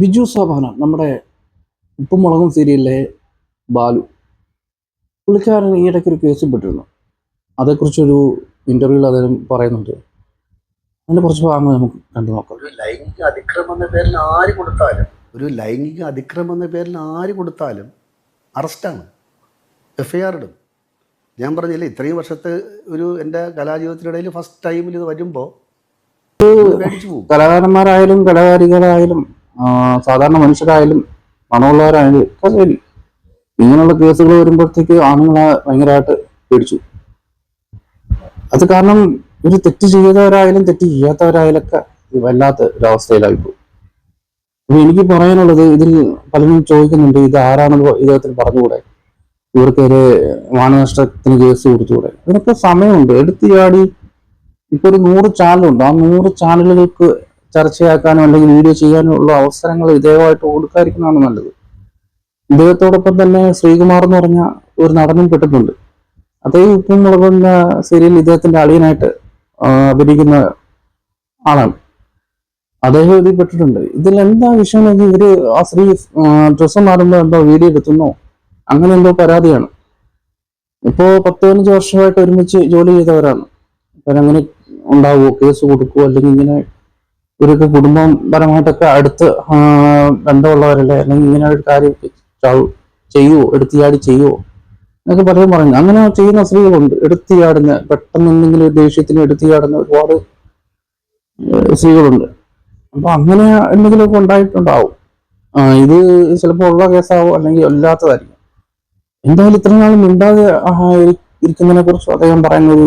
ബിജു സോപാന നമ്മുടെ ഉപ്പും മുളകും സീരിയലിലെ ബാലു. പുള്ളിക്കാരൻ ഈ ഇടയ്ക്ക് ഒരു കേസ് പെട്ടിരുന്നു. അതേക്കുറിച്ചൊരു ഇന്റർവ്യൂവിൽ അദ്ദേഹം പറയുന്നുണ്ട്. അതിന്റെ കുറച്ച് ഭാഗങ്ങൾ നമുക്ക് കണ്ടു നോക്കാം. ഒരു ലൈംഗിക അതിക്രമം എന്ന പേരിൽ ആര് കൊടുത്താലും ഒരു ലൈംഗിക അതിക്രമം എന്ന പേരിൽ ആര് കൊടുത്താലും അറസ്റ്റാണ്. എഫ് ഐ ആർ ഇടും. ഞാൻ പറഞ്ഞില്ലേ ഇത്രയും വർഷത്തെ ഒരു എന്റെ കലാജീവിതത്തിനിടയിൽ ഫസ്റ്റ് ടൈമിൽ ഇത് വരുമ്പോൾ കലാകാരന്മാരായാലും കലാകാരികളായാലും സാധാരണ മനുഷ്യരായാലും പണമുള്ളവരായാലും ഒക്കെ ശരി. ഇങ്ങനെയുള്ള കേസുകൾ വരുമ്പോഴത്തേക്ക് ആണുങ്ങളെ ഭയങ്കരമായിട്ട് പേടിച്ചു. അത് കാരണം ഒരു തെറ്റ് ചെയ്തവരായാലും തെറ്റ് ചെയ്യാത്തവരായാലൊക്കെ വല്ലാത്ത ഒരവസ്ഥയിലായി പോകും അപ്പൊ എനിക്ക് പറയാനുള്ളത് ഇതിൽ പലരും ചോദിക്കുന്നുണ്ട് ഇത് ആരാണെന്ന് ഇദ്ദേഹത്തിന് പറഞ്ഞുകൂടെ? ഇവർക്കൊരു മാനനഷ്ടത്തിന് കേസ് കൊടുത്തുകൂടെ? ഇതിനൊക്കെ സമയമുണ്ട്. എടുത്തു ചാടി. ഇപ്പൊ ഒരു നൂറ് ചാനലുണ്ട്. ആ നൂറ് ചാനലുകൾക്ക് ചർച്ചയാക്കാനോ അല്ലെങ്കിൽ വീഡിയോ ചെയ്യാനോ ഉള്ള അവസരങ്ങൾ ഇദ്ദേഹമായിട്ട് കൊടുക്കാതിരിക്കുന്നതാണ് നല്ലത്. ഇദ്ദേഹത്തോടൊപ്പം തന്നെ ശ്രീകുമാർ എന്ന് പറഞ്ഞ ഒരു നടനും പെട്ടിട്ടുണ്ട് അതേ ഉപ്പും മുളകുന്ന സീരിയൽ ഇദ്ദേഹത്തിന്റെ അളിയനായിട്ട് അഭിനയിക്കുന്ന ആളാണ്. അദ്ദേഹം ഇതിൽ പെട്ടിട്ടുണ്ട്. ഇതിൽ എന്താ വിഷയം എന്ന് ഇവർ ആ സ്ത്രീ ഡ്രസ്സ് മാറുമ്പോൾ എന്തോ വീഡിയോ എടുത്തുന്നോ? അങ്ങനെ എന്തോ പരാതിയാണ്. ഇപ്പോ പത്ത് പതിനഞ്ച് വർഷമായിട്ട് ഒരുമിച്ച് ജോലി ചെയ്തവരാണ്. അങ്ങനെ ഉണ്ടാവുമോ കേസ് കൊടുക്കുമോ അല്ലെങ്കിൽ ഇങ്ങനെ ഇവരൊക്കെ കുടുംബം പരമായിട്ടൊക്കെ അടുത്ത് ബന്ധമുള്ളവരല്ലേ? അല്ലെങ്കിൽ ഇങ്ങനെ ഒരു കാര്യം ചെയ്യുവോ എടുത്തിയാടി ചെയ്യുവോ എന്നൊക്കെ പലരും പറയുന്നു. അങ്ങനെ ചെയ്യുന്ന സ്ത്രീകളുണ്ട്. എടുത്തിയാടുന്ന പെട്ടെന്ന് എന്തെങ്കിലും ഒരു ദേഷ്യത്തിന് എടുത്തിയാടുന്ന ഒരുപാട് സ്ത്രീകളുണ്ട്. അപ്പൊ അങ്ങനെ എന്തെങ്കിലുമൊക്കെ ഉണ്ടായിട്ടുണ്ടാവും. ഇത് ചിലപ്പോൾ ഉള്ള കേസാവോ? അല്ലെങ്കിൽ അല്ലാത്തതായിരിക്കും എന്തായാലും ഇത്രയും നാൾ മിണ്ടാതെ ഇരിക്കുന്നതിനെ കുറിച്ച് അദ്ദേഹം പറയുന്ന ഒരു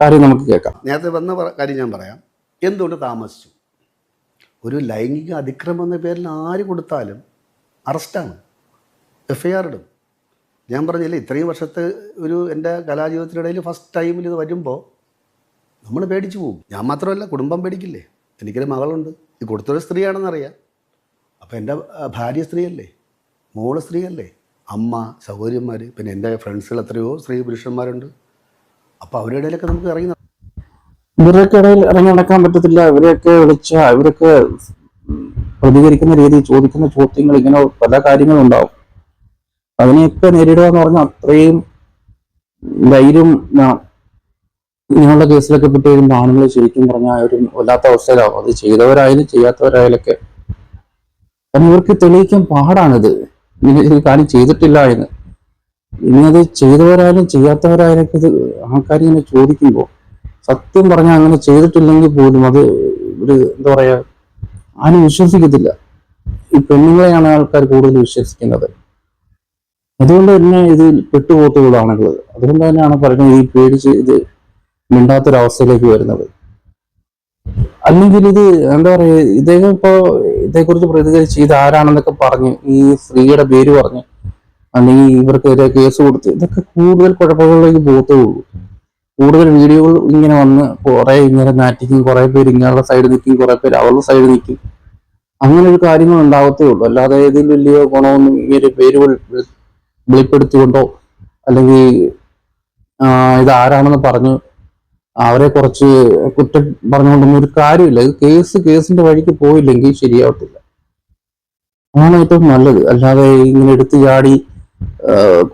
കാര്യം നമുക്ക് കേൾക്കാം. നേരത്തെ വന്ന കാര്യം ഞാൻ പറയാം. എന്തുകൊണ്ട് താമസിച്ചു? ഒരു ലൈംഗിക അതിക്രമം എന്ന പേരിൽ ആര് കൊടുത്താലും അറസ്റ്റാണ്. എഫ് ഐ ആർ ഇടും. ഞാൻ പറഞ്ഞില്ലേ ഇത്രയും വർഷത്തെ ഒരു എന്റെ കലാജീവിതത്തിനിടയിൽ ഫസ്റ്റ് ടൈമിൽ ഇത് വരുമ്പോൾ നമ്മൾ പേടിച്ചു പോകും. ഞാൻ മാത്രമല്ല കുടുംബം പേടിക്കില്ലേ? എനിക്കൊരു മകളുണ്ട്. ഇത് കൊടുത്തൊരു സ്ത്രീയാണെന്നറിയാം. അപ്പോൾ എന്റെ ഭാര്യ സ്ത്രീയല്ലേ? മോൾ സ്ത്രീയല്ലേ? അമ്മ സഹോദരിമാർ പിന്നെ എന്റെ ഫ്രണ്ട്സുകൾ എത്രയോ സ്ത്രീ പുരുഷന്മാരുണ്ട്. അപ്പോൾ അവരുടെ ഇടയിലൊക്കെ നമുക്ക് ഇറങ്ങി ഇവരുടെയൊക്കെ ഇടയിൽ ഇറങ്ങി നടക്കാൻ പറ്റത്തില്ല. ഇവരെയൊക്കെ വിളിച്ച ഇവരൊക്കെ പ്രതികരിക്കുന്ന രീതി ചോദിക്കുന്ന ചോദ്യങ്ങൾ ഇങ്ങനെ പല കാര്യങ്ങളും ഉണ്ടാവും. അതിനെയൊക്കെ നേരിടുക എന്ന് പറഞ്ഞാൽ അത്രയും ധൈര്യം ഇങ്ങനെയുള്ള കേസിലൊക്കെ പെട്ട് വരുമ്പോൾ ആണുങ്ങൾ ശരിക്കും പറഞ്ഞാൽ ഒരു വല്ലാത്ത അവസ്ഥയിലാവും. അത് ചെയ്തവരായാലും ചെയ്യാത്തവരായാലൊക്കെ. കാരണം ഇവർക്ക് തെളിയിക്കാൻ പാടാണിത്. ഒരു കാര്യം ചെയ്തിട്ടില്ല എന്ന്. ഇനി അത് ചെയ്തവരായാലും ചെയ്യാത്തവരായാലും ഇത് ആൾക്കാർ ഇങ്ങനെ ചോദിക്കുമ്പോൾ സത്യം പറഞ്ഞാൽ അങ്ങനെ ചെയ്തിട്ടില്ലെങ്കിൽ പോലും അത് ഒരു എന്താ പറയാ ആരും വിശ്വസിക്കത്തില്ല. ഈ പെണ്ണുങ്ങളെയാണ് ആൾക്കാർ കൂടുതൽ വിശ്വസിക്കുന്നത്. അതുകൊണ്ട് തന്നെ ഇത് പെട്ടുപോത്തുകളാണുള്ളത് അതുകൊണ്ട് തന്നെയാണ് പറയുന്നത് ഈ പേടിച്ച് ഇത് മിണ്ടാത്തൊരവസ്ഥയിലേക്ക് വരുന്നത്. അല്ലെങ്കിൽ ഇത് എന്താ പറയാ ഇദ്ദേഹം ഇപ്പോ ഇതേക്കുറിച്ച് പ്രതികരിച്ച് ഇത് ആരാണെന്നൊക്കെ പറഞ്ഞ് ഈ സ്ത്രീയുടെ പേര് പറഞ്ഞ് അല്ലെങ്കിൽ ഇവർക്കെതിരെ കേസ് കൊടുത്ത് ഇതൊക്കെ കൂടുതൽ കുഴപ്പങ്ങളിലേക്ക് പോകത്തേ ഉള്ളൂ. കൂടുതൽ വീഡിയോകൾ ഇങ്ങനെ വന്ന് കുറെ ഇങ്ങനെ നാറ്റിക്കും കുറെ പേര് ഇങ്ങനെയുള്ള സൈഡ് നിൽക്കും കുറെ പേര് അവളുടെ സൈഡ് നിൽക്കും അങ്ങനെ ഒരു കാര്യങ്ങൾ ഉണ്ടാവത്തേ ഉള്ളൂ. അല്ലാതെ ഇതിൽ വലിയ ഗുണമൊന്നും ഈ ഒരു പേര് വെളി- വെളി- വെളിപ്പെടുത്തിക്കൊണ്ടോ അല്ലെങ്കിൽ ഇത് ആരാണെന്ന് പറഞ്ഞു അവരെ കുറച്ച് കുറ്റം പറഞ്ഞുകൊണ്ടൊന്നും ഒരു കാര്യമില്ല. ഇത് കേസ് കേസിന്റെ വഴിക്ക് പോയില്ലെങ്കിൽ ശരിയാവത്തില്ല. അതാണ് ഏറ്റവും നല്ലത്. അല്ലാതെ ഇങ്ങനെ എടുത്തു ചാടി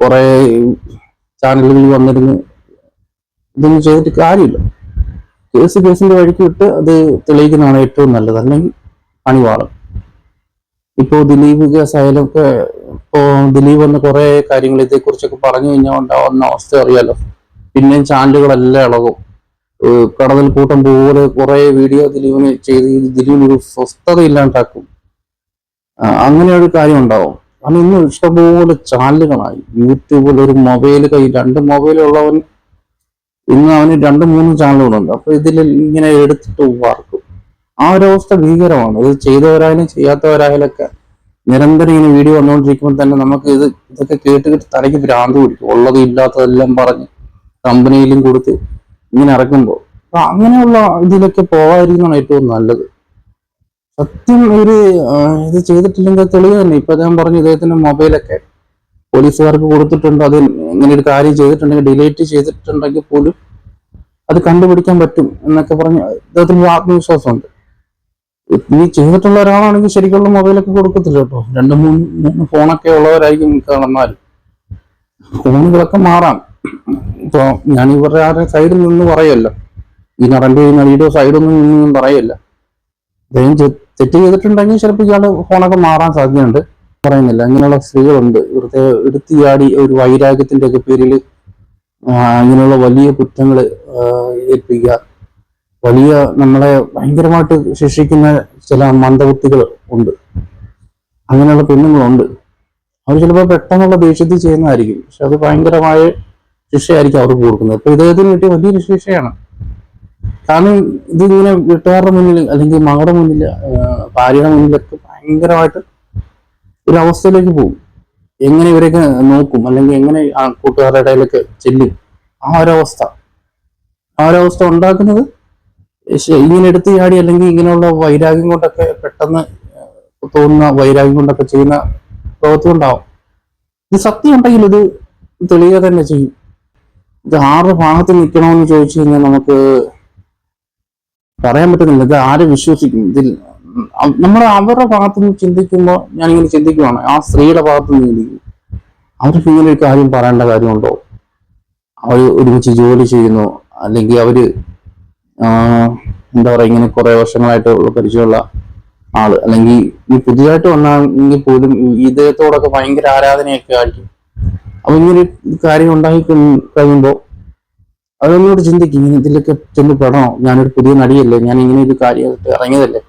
കുറെ ചാനലുകളിൽ വന്നിരുന്ന് ഇതൊന്നും ചെയ്തിട്ട് കാര്യമില്ല. കേസ് കേസിന്റെ വഴിക്ക് വിട്ട് അത് തെളിയിക്കുന്നതാണ് ഏറ്റവും നല്ലത്. അല്ലെങ്കിൽ അണിവാളം ഇപ്പോൾ ഇപ്പോ ദിലീപ് കേസായാലും ഒക്കെ ഇപ്പോ ദിലീപ് വന്ന് കുറെ കാര്യങ്ങൾ ഇതേക്കുറിച്ചൊക്കെ പറഞ്ഞു കഴിഞ്ഞാൽ ഉണ്ടാവുന്ന അവസ്ഥ അറിയാലോ. പിന്നെയും ചാനലുകളെല്ലാം ഇളകും. കടതൽ കൂട്ടം പോലെ കുറെ വീഡിയോ ദിലീപിന് ചെയ്ത് ദിലീപിന് ഒരു സ്വസ്ഥതയില്ലാണ്ടാക്കും. അങ്ങനെ ഒരു കാര്യം ഉണ്ടാവും. കാരണം ഇന്ന് ഇഷ്ടംപോലെ ചാനലുകളായി. യൂട്യൂബിൽ ഒരു മൊബൈൽ കൈ രണ്ട് മൊബൈൽ ഉള്ളവൻ ഇന്ന് അവന് രണ്ടു മൂന്ന് ചാനലുകളുണ്ട് അപ്പൊ ഇതിൽ ഇങ്ങനെ എടുത്തിട്ട് വാർക്കും ആ ഒരു അവസ്ഥ ഭീകരമാണ്. ഇത് ചെയ്തവരായാലും ചെയ്യാത്തവരായാലും ഒക്കെ നിരന്തരം ഇങ്ങനെ വീഡിയോ വന്നുകൊണ്ടിരിക്കുമ്പോൾ തന്നെ നമുക്ക് ഇത് ഇതൊക്കെ കേട്ട് കേട്ട് തലയ്ക്ക് ഭ്രാന്ത് പിടിക്കും. ഉള്ളത് ഇല്ലാത്തതെല്ലാം പറഞ്ഞ് കമ്പനിയിലും കൊടുത്ത് ഇങ്ങനെ ഇറക്കുമ്പോൾ അപ്പൊ അങ്ങനെയുള്ള ഇതിലൊക്കെ പോകാതിരിക്കുന്നതാണ് ഏറ്റവും നല്ലത്. സത്യം ഒരു ഇത് ചെയ്തിട്ടില്ലെങ്കിൽ തെളിവ് തന്നെ. ഇപ്പൊ ഞാൻ പറഞ്ഞു ഇദ്ദേഹത്തിന്റെ മൊബൈലൊക്കെ പോലീസുകാർക്ക് കൊടുത്തിട്ടുണ്ട് അത് ഇങ്ങനെ ഒരു കാര്യം ചെയ്തിട്ടുണ്ടെങ്കിൽ ഡിലേറ്റ് ചെയ്തിട്ടുണ്ടെങ്കിൽ പോലും അത് കണ്ടുപിടിക്കാൻ പറ്റും എന്നൊക്കെ പറഞ്ഞ് ഇദ്ദേഹത്തിന് ആത്മവിശ്വാസമുണ്ട്. നീ ചെയ്തിട്ടുള്ള ഒരാളാണെങ്കിൽ ശരിക്കുള്ള മൊബൈലൊക്കെ കൊടുക്കത്തില്ല കേട്ടോ. രണ്ട് മൂന്ന് മൂന്ന് ഫോണൊക്കെ ഉള്ളവരായിരിക്കും കാണുന്നാലും ഫോണുകളൊക്കെ മാറാം. ഇപ്പൊ ഞാൻ ഇവരുടെ ആരുടെ സൈഡിൽ നിന്ന് പറയല്ല. ഈ നടന്റെ ഈ നടിയുടെ സൈഡിൽ നിന്നും പറയല്ല. അദ്ദേഹം തെറ്റ് ചെയ്തിട്ടുണ്ടെങ്കിൽ ചിലപ്പോൾ ഇയാൾ ഫോണൊക്കെ മാറാൻ സാധ്യതയുണ്ട്. പറയുന്നില്ല. അങ്ങനെയുള്ള സ്ത്രീകളുണ്ട്. ഇവിടുത്തെ എടുത്തിയാടി ഒരു വൈരാഗ്യത്തിന്റെ ഒക്കെ പേരിൽ അങ്ങനെയുള്ള വലിയ കുറ്റങ്ങൾ ഏൽപ്പിക്കുക. വലിയ നമ്മളെ ഭയങ്കരമായിട്ട് ശിക്ഷിക്കുന്ന ചില മന്ദബുദ്ധികൾ ഉണ്ട്. അങ്ങനെയുള്ള പെണ്ണുങ്ങളുണ്ട്. അവർ ചിലപ്പോൾ പെട്ടെന്നുള്ള ദേഷ്യത്തിൽ ചെയ്യുന്നതായിരിക്കും പക്ഷെ അത് ഭയങ്കരമായ ശിക്ഷയായിരിക്കും അവർക്ക് കൊടുക്കുന്നത്. അപ്പൊ ഇദ്ദേഹത്തിന് കിട്ടിയ വലിയൊരു ശിക്ഷയാണ്. കാരണം ഇതിങ്ങനെ വീട്ടുകാരുടെ മുന്നിൽ അല്ലെങ്കിൽ മകളുടെ മുന്നിൽ ഭാര്യയുടെ മുന്നിലൊക്കെ ഭയങ്കരമായിട്ട് ഒരു അവസ്ഥയിലേക്ക് പോകും. എങ്ങനെ ഇവരൊക്കെ നോക്കും അല്ലെങ്കിൽ എങ്ങനെ ആ കൂട്ടുകാരുടെ ഇടയിലൊക്കെ ചെല്ലും. ആ ഒരു അവസ്ഥ ആ ഒരവസ്ഥ ഉണ്ടാക്കുന്നത് ശ- ഇങ്ങനെ എടുത്ത് ചാടി അല്ലെങ്കിൽ ഇങ്ങനെയുള്ള വൈരാഗ്യം കൊണ്ടൊക്കെ പെട്ടെന്ന് തോന്നുന്ന വൈരാഗ്യം കൊണ്ടൊക്കെ ചെയ്യുന്ന പ്രവൃത്തി ഉണ്ടാവും. ഇത് സത്യം ഉണ്ടെങ്കിൽ ഇത് തെളിയുക തന്നെ ചെയ്യും. ഇത് ആരുടെ ഭാഗത്ത് നിൽക്കണമെന്ന് ചോദിച്ചു കഴിഞ്ഞാൽ നമുക്ക് പറയാൻ പറ്റുന്നില്ല. ഇത് ആരെ വിശ്വസിക്കും? ഇതിൽ നമ്മൾ അവരുടെ ഭാഗത്ത് നിന്ന് ചിന്തിക്കുമ്പോൾ ഞാനിങ്ങനെ ചിന്തിക്കുവാണ് ആ സ്ത്രീയുടെ ഭാഗത്ത് നിന്ന് ചിന്തിക്കും. അവർക്ക് ഇങ്ങനെ ഒരു കാര്യം പറയേണ്ട കാര്യമുണ്ടോ? അവർ ഒരുമിച്ച് ജോലി ചെയ്യുന്നു അല്ലെങ്കിൽ അവർ എന്താ പറയാ ഇങ്ങനെ കുറേ വർഷങ്ങളായിട്ട് പരിചയമുള്ള ആൾ. അല്ലെങ്കിൽ ഈ പുതിയതായിട്ട് വന്നെങ്കിൽ പോലും ഇദ്ദേഹത്തോടൊക്കെ ഭയങ്കര ആരാധനയൊക്കെ ആയിരിക്കും അപ്പൊ ഇങ്ങനെ കാര്യം ഉണ്ടാക്കി കഴിയുമ്പോൾ അതൊന്നുകൂടി ചിന്തിക്കും. ഇങ്ങനെ ഇതിലൊക്കെ ചെന്ന് പെടണോ? ഞാനൊരു പുതിയ നടിയല്ലേ? ഞാൻ ഇങ്ങനെ ഒരു കാര്യം ഇറങ്ങിയതല്ലേ?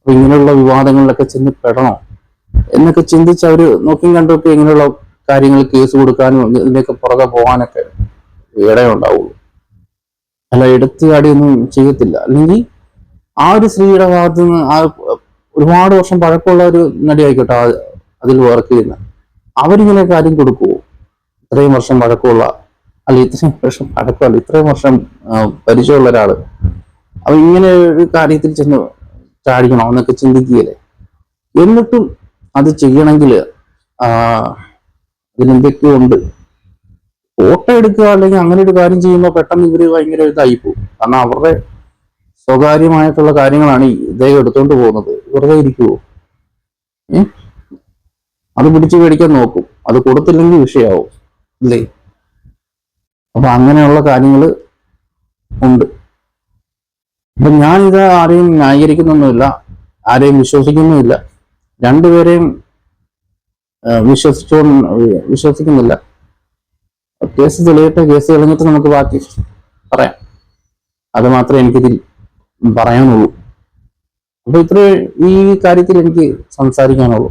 അപ്പൊ ഇങ്ങനെയുള്ള വിവാദങ്ങളിലൊക്കെ ചെന്ന് പെടണോ എന്നൊക്കെ ചിന്തിച്ച് അവർ നോക്കിയും കണ്ടൊക്കെ ഇങ്ങനെയുള്ള കാര്യങ്ങൾ കേസ് കൊടുക്കാനും ഇതിനൊക്കെ പുറകെ പോകാനൊക്കെ ഇടയുണ്ടാവുള്ളൂ. അല്ല എടുത്തു ചാടിയൊന്നും ചെയ്യത്തില്ല. അല്ലെങ്കിൽ ആ ഒരു സ്ത്രീയുടെ ഭാഗത്ത് നിന്ന് ആ ഒരുപാട് വർഷം പഴക്കമുള്ള ഒരു നടി ആയിക്കോട്ടെ അതിൽ വർക്ക് ചെയ്യുന്ന അവരിങ്ങനെ കാര്യം കൊടുക്കുവോ? ഇത്രയും വർഷം പഴക്കമുള്ള അല്ല ഇത്രയും വർഷം പഴക്കമല്ല ഇത്രയും വർഷം പരിചയമുള്ള ഒരാൾ. അപ്പൊ ഇങ്ങനെ ഒരു കാര്യത്തിൽ ചെന്ന് ചാടിക്കണോ എന്നൊക്കെ ചിന്തിക്കുകയല്ലേ? എന്നിട്ടും അത് ചെയ്യണമെങ്കിൽ അതിനെന്തൊക്കെയോ ഉണ്ട്. ഫോട്ടോ എടുക്കുക അല്ലെങ്കിൽ അങ്ങനെ ഒരു കാര്യം ചെയ്യുമ്പോൾ പെട്ടെന്ന് ഇവർ ഭയങ്കര ഇതായി പോകും. കാരണം അവരുടെ സ്വകാര്യമായിട്ടുള്ള കാര്യങ്ങളാണ് ഇദ്ദേഹം എടുത്തോണ്ട് പോകുന്നത്. വെറുതെ ഇരിക്കുവോ? ഏ? അത് പിടിച്ചു മേടിക്കാൻ നോക്കും. അത് കൊടുത്തില്ലെങ്കിൽ വിഷയാവും. അല്ലേ അപ്പൊ അങ്ങനെയുള്ള കാര്യങ്ങൾ ഉണ്ട്. അപ്പൊ ഞാനിത് ആരെയും ന്യായീകരിക്കുന്നൊന്നുമില്ല ആരെയും വിശ്വസിക്കുന്നുമില്ല രണ്ടുപേരെയും വിശ്വസിച്ചോ വിശ്വസിക്കുന്നില്ല. കേസ് തെളിയട്ടെ കേസ് തെളിഞ്ഞിട്ട് നമുക്ക് ബാക്കി പറയാം. അത് മാത്രമേ എനിക്കിതിൽ പറയാനുള്ളൂ. അപ്പൊ ഇത്രേ ഈ കാര്യത്തിൽ എനിക്ക് സംസാരിക്കാനുള്ളൂ.